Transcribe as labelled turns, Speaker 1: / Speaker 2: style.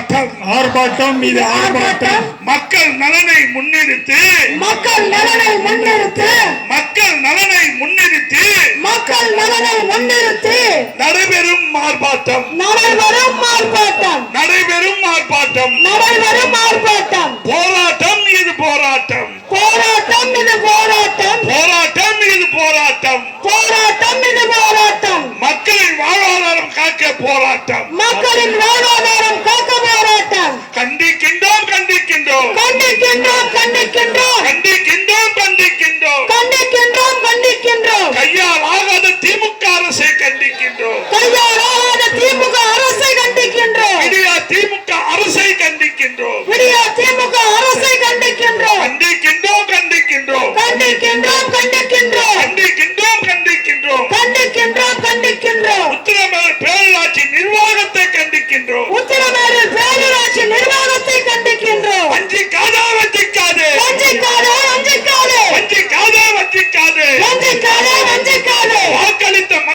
Speaker 1: ஆர்ப்பாட்டம்
Speaker 2: ஆர்ப்பாட்டம்
Speaker 3: இது ஆர்ப்பாட்டம்.
Speaker 1: மக்கள் நலனை முன்னிறுத்தி
Speaker 3: மக்கள் நலனை முன்னிறுத்தி
Speaker 1: மக்கள் நலனை முன்னிறுத்தி
Speaker 3: மக்கள் நலனை முன்னிறுத்தி
Speaker 1: நடைபெறும் ஆர்ப்பாட்டம்.
Speaker 3: நடைபெறும் ஆர்ப்பாட்டம்.
Speaker 1: நடைபெறும் ஆர்ப்பாட்டம்.
Speaker 3: நடைபெறும் ஆர்ப்பாட்டம்.
Speaker 1: போராட்டம் இது போராட்டம்.
Speaker 3: போராட்டம் இது போராட்டம்.
Speaker 1: போராட்டம் இது போராட்டம்.
Speaker 3: போராட்டம் இது போராட்டம்.
Speaker 1: மக்களின் வாழ்வாதாரம் காக்க போராட்டம்.
Speaker 3: மக்களின் வாழ்வாதாரம் கண்டிக்கின்றோம் கண்டிக்கின்றோம்.
Speaker 1: கண்டிக்கின்றோம் கண்டிக்கின்றோம்.
Speaker 3: கண்டிக்கின்றோம் கண்டிக்கின்றோம்.
Speaker 1: கையால் ஆகாத திமுக அரசை கண்டிக்கின்றோம்.
Speaker 3: கையால் ஆகாத திமுக அரசை கண்டிக்கின்றோம்.
Speaker 1: விடியா திமுக அரசை கண்டிக்கின்றோம்.
Speaker 3: விடியா திமுக அரசை கண்டிக்கின்றோம்.
Speaker 1: கண்டிக்கின்றோம் கண்டிக்கின்றோம்.
Speaker 3: கண்டிக்கின்றோம் கண்டிக்கின்றோம்.
Speaker 1: கண்டிக்கின்றோம் கண்டிக்கின்றோம்.
Speaker 3: கண்டிக்கின்றோம் கண்டிக்கின்றோம்.
Speaker 1: உத்திரமேல் பேரூராட்சி நிர்வாகத்தை கண்டிக்கின்றோம்.
Speaker 3: உத்திரமேல் பேரூராட்சி நிர்வாகம்